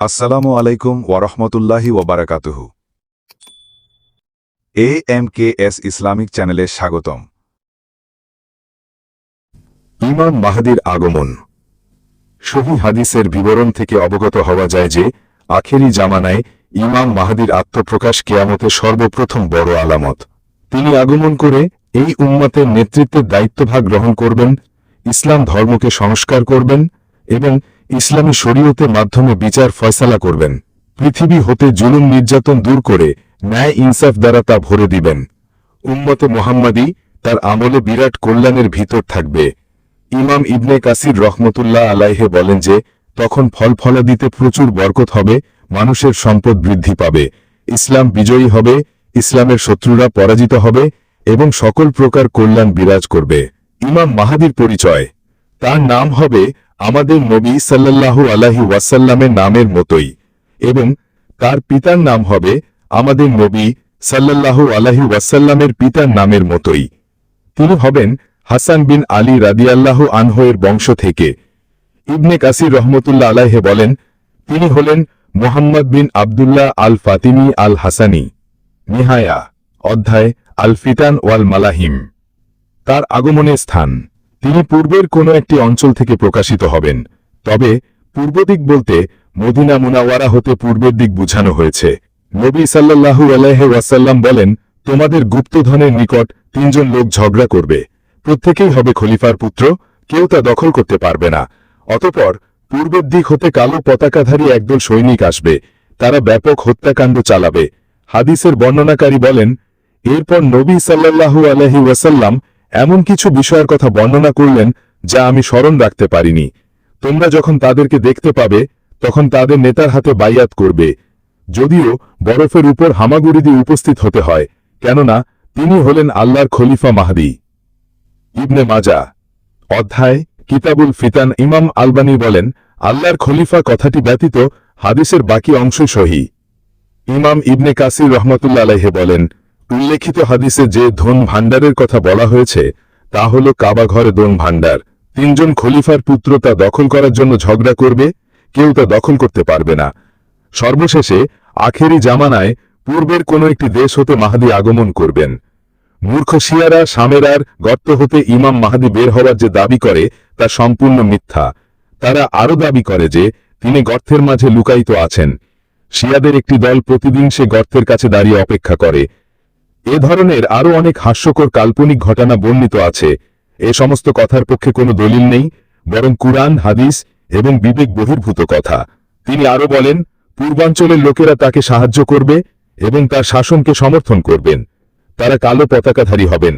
আসসালামু আলাইকুম ওয়ারহমতুল্লাহি ওবারাকাতুহু A M K S Islamic চ্যানেলে স্বাগতম। ইমাম মাহাদির আগমন। সহি হাদিসের বিবরণ থেকে অবগত হওয়া যায় যে, আখেরি জামানায় ইমাম মাহাদির আত্মপ্রকাশ কেয়ামতে সর্বপ্রথম বড় আলামত। তিনি আগমন করে এই উম্মতের নেতৃত্বের দায়িত্বভাগ গ্রহণ করবেন, ইসলাম ধর্মকে সংস্কার করবেন এবং ইসলামী শরীয়তের মাধ্যমে বিচার ফয়সালা করবেন। পৃথিবী হতে জুলুম নির্যাতন দূর করে ন্যায় ইনসাফ দ্বারা তা ভরে দিবেন। উম্মতে মোহাম্মদী তার আমলে বিরাট কল্যাণের ভিতর থাকবে। ইমাম ইবনে কাসির রহমতুল্লাহ আলাইহে বলেন যে, তখন ফল ফলাদিতে প্রচুর বরকত হবে, মানুষের সম্পদ বৃদ্ধি পাবে। ইসলাম বিজয়ী হবে, ইসলামের শত্রুরা পরাজিত হবে, এবং সকল প্রকার কল্যাণ বিরাজ করবে। ইমাম মাহাদির পরিচয়। তার নাম হবে আমাদের নবী সাল্লাল্লাহু আলাহি ওয়াসাল্লামের নামের মতোই। এবং তার পিতার নাম হবে আমাদের নবী সাল্লাল্লাহু আলাহি ওয়াসাল্লামের পিতার নামের মতোই। তিনি হবেন হাসান বিন আলী রাদিয়াল্লাহু আনহয়ের বংশ থেকে। ইবনে কাসির রহমতুল্লাহ আলাহে বলেন, তিনি হলেন মোহাম্মদ বিন আবদুল্লাহ আল ফাতিমি আল হাসানি নিহায়া, অধ্যায় আল ফিতান ওয়াল মালাহিম তার আগমনের স্থান। তিনি পূর্বের কোনো একটি অঞ্চল থেকে প্রকাশিত হবেন। তবে, পূর্ব দিক বলতে মদিনা মুনাওয়ারা হতে পূর্বের দিক বুঝানো হয়েছে। নবী সাল্লাল্লাহু আলাইহি ওয়াসাল্লাম বলেন, তোমাদের গুপ্তধনের নিকট তিনজন লোক ঝগড়া করবে। প্রত্যেকেই হবে খলিফার পুত্র, কেউ তা দখল করতে পারবে না। অতপর পূর্বের দিক হতে কালো পতাকাধারী একদল সৈনিক আসবে। তারা ব্যাপক হত্যাকাণ্ড চালাবে। হাদিসের বর্ণনাকারী বলেন, এরপর নবী সাল্লাল্লাহু আলহি ওয়াসাল্লাম এমন কিছু বিষয়ের কথা বর্ণনা করলেন যা আমি স্মরণ রাখতে পারিনি। তোমরা যখন তাদেরকে দেখতে পাবে, তখন তাদের নেতার হাতে বাইয়াত করবে। যদিও বরফের উপর হামাগুড়ি দিয়ে উপস্থিত হতে হয়, কেননা তিনি হলেন আল্লাহর খলিফা মাহাদি। ইবনে মাজা, অধ্যায়, কিতাবুল ফিতান ইমাম আলবানি বলেন, আল্লাহর খলিফা কথাটি ব্যতীত হাদিসের বাকি অংশ সহি। ইমাম ইবনে কাসির রহমতুল্লা আলাইহে বলেন উল্লেখিত হাদিসে যে ধন ভাণ্ডারের কথা বলা হয়েছে, তা হল কাবা ঘরে দোন ভাণ্ডার। তিনজন খলিফার পুত্র তা দখল করার জন্য ঝগড়া করবে, কেউ তা দখল করতে পারবে না। সর্বশেষে, আখেরি জামানায় পূর্বের কোনো একটি দেশ হতে মাহাদি আগমন করবেন। মূর্খ শিয়ারা, সামেরার গর্ত হতে ইমাম মাহাদি বের হওয়ার যে দাবি করে, তা সম্পূর্ণ মিথ্যা। তারা আরও দাবি করে যে, তিনি গর্তের মাঝে লুকায়িত আছেন। শিয়াদের একটি দল প্রতিদিন সে গর্তের কাছে দাঁড়িয়ে অপেক্ষা করে। এ ধরনের আরও অনেক হাস্যকর কাল্পনিক ঘটনা বর্ণিত আছে। এ সমস্ত কথার পক্ষে কোনো দলিল নেই, বরং কুরআন, হাদিস এবং বিবেক বহির্ভূত কথা। তিনি আরও বলেন, পূর্বাঞ্চলের লোকেরা তাকে সাহায্য করবে এবং তার শাসনকে সমর্থন করবেন। তারা কালো পতাকাধারী হবেন।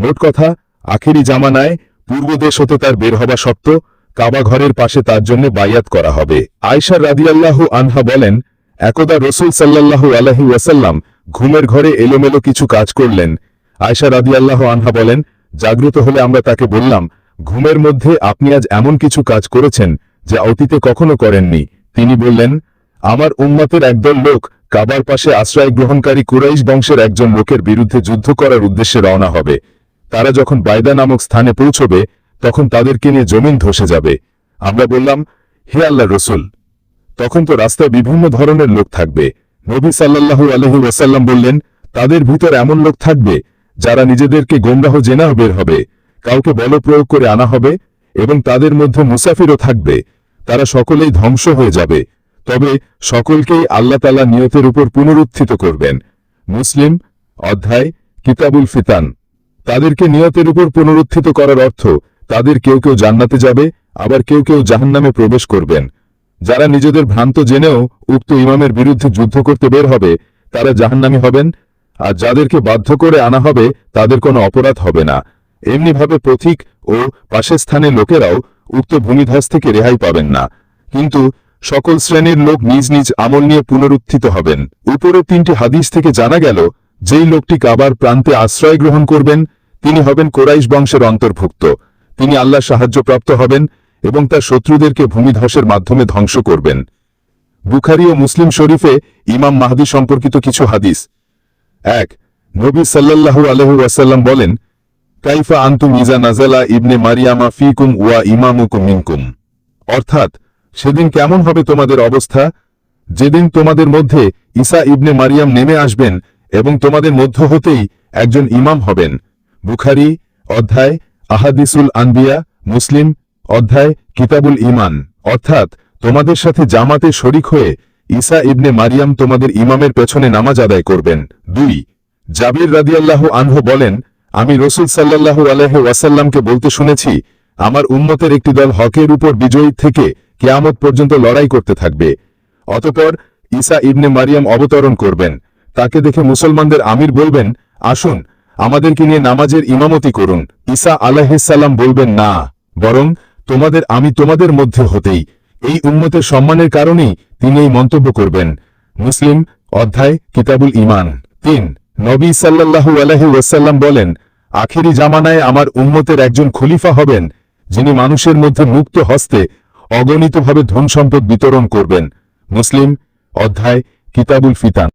মোট কথা, আখেরি জামানায় পূর্ব দেশ হতে তার বের হবা সত্ত্ব কাবা ঘরের পাশে তার জন্য বায়াত করা হবে। আয়সা রাদিয়াল্লাহু আনহা বলেন, একদা রসুল সাল্লাল্লাহু আলহি ওয়াসাল্লাম ঘুমের ঘরে এলোমেলো কিছু কাজ করলেন। আয়সা রাদিয়াল্লাহু আনহা বলেন, জাগ্রত হলে আমরা তাকে বললাম, ঘুমের মধ্যে আপনি আজ এমন কিছু কাজ করেছেন যা অতীতে কখনো করেননি। তিনি বললেন, আমার উম্মতের একদল লোক কাবার পাশে আশ্রয় গ্রহণকারী কুরাইশ বংশের একজন লোকের বিরুদ্ধে যুদ্ধ করার উদ্দেশ্যে রওনা হবে। তারা যখন বায়দা নামক স্থানে পৌঁছবে, তখন তাদেরকে নিয়ে জমিন ধসে যাবে। আমরা বললাম, হে আল্লাহ রসুল, তখন তো রাস্তায় বিভিন্ন ধরনের লোক থাকবে। নবী সাল্লাল্লাহু আলহি ওয়াসাল্লাম বললেন, তাদের ভিতর এমন লোক থাকবে যারা নিজেদেরকে গোমরাহ জেনাও বের হবে, কাউকে বল প্রয়োগ করে আনা হবে এবং তাদের মধ্যে মুসাফিরও থাকবে। তারা সকলেই ধ্বংস হয়ে যাবে। তবে সকলকেই আল্লাহ তালা নিয়তের উপর পুনরুত্থিত করবেন। মুসলিম, অধ্যায়, কিতাবুল ফিতান। তাদেরকে নিয়তের উপর পুনরুত্থিত করার অর্থ, তাদের কেউ কেউ জান্নাতে যাবে, আবার কেউ কেউ জাহান্নামে প্রবেশ করবেন। যারা নিজেদের ভ্রান্ত জেনেও উক্ত ইমামের বিরুদ্ধে যুদ্ধ করতে বের হবে, তারা জাহান্নামী হবেন, আর যাদেরকে বাধ্য করে আনা হবে, তাদের কোনো অপরাধ হবে না। এমনিভাবে পথিক ও পাশের স্থানের লোকেরাও উক্ত ভূমিধ্বস থেকে রেহাই পাবেন না। কিন্তু সকল শ্রেণির লোক নিজ নিজ আমল নিয়ে পুনরুত্থিত হবেন। উপরের তিনটি হাদিস থেকে জানা গেল, যেই লোকটি কাবার প্রান্তে আশ্রয় গ্রহণ করবেন, তিনি হবেন কোরাইশ বংশের অন্তর্ভুক্ত। তিনি আল্লাহ সাহায্যপ্রাপ্ত হবেন এবং তার শত্রুদেরকে ভূমিধ্বসের মাধ্যমে ধ্বংস করবেন। বুখারি ও মুসলিম শরীফে ইমাম মাহদি সম্পর্কিত কিছু হাদিস। এক, নবী সাল্লাল্লাহু আলহু ওয়াসাল্লাম বলেন, কাইফা আন্তুম ইজা নাজালা ইবনে মারিয়ামা ফিকুম ওয়া ইমামুকুম মিনকুম। অর্থাৎ, সেদিন কেমন হবে তোমাদের অবস্থা? যেদিন তোমাদের মধ্যে ঈসা ইবনে মারিয়াম নেমে আসবেন এবং তোমাদের মধ্য হতেই একজন ইমাম হবেন। বুখারি, অধ্যায়, আহাদিসুল আনবিয়া, মুসলিম অধ্যায়, কিতাবুল ইমান অর্থাৎ, তোমাদের সাথে জামাতে শরিক হয়ে ঈসা ইবনে মারিয়াম তোমাদের ইমামের পেছনে নামাজ আদায় করবেন। দুই, জাবির রাদিয়াল্লাহ আনহু বলেন, আমি রসুল সাল্লাল্লাহু আলাইহি ওয়াসাল্লামকে বলতে শুনেছি, আমার উম্মতের একটি দল হকের উপর বিজয়ী থেকে কেয়ামত পর্যন্ত লড়াই করতে থাকবে। অতপর ঈসা ইবনে মারিয়াম অবতরণ করবেন। তাকে দেখে মুসলমানদের আমির বলবেন, আসুন, আমাদেরকে নিয়ে নামাজের ইমামতি করুন। ঈসা আলাহিসাল্লাম বলবেন, না। বরং তোমাদের, আমি তোমাদের মধ্যে হতেই। এই উম্মতের সম্মানের কারণেই তিনি এই মন্তব্য করবেন। মুসলিম, অধ্যায়, কিতাবুল ইমান তিন, নবী সাল্লাল্লাহু আলাইহি ওয়াসাল্লাম বলেন, আখেরি জামানায় আমার উম্মতের একজন খলিফা হবেন, যিনি মানুষের মধ্যে মুক্ত হস্তে অগণিতভাবে ধন সম্পদ বিতরণ করবেন। মুসলিম, অধ্যায়, কিতাবুল ফিতান।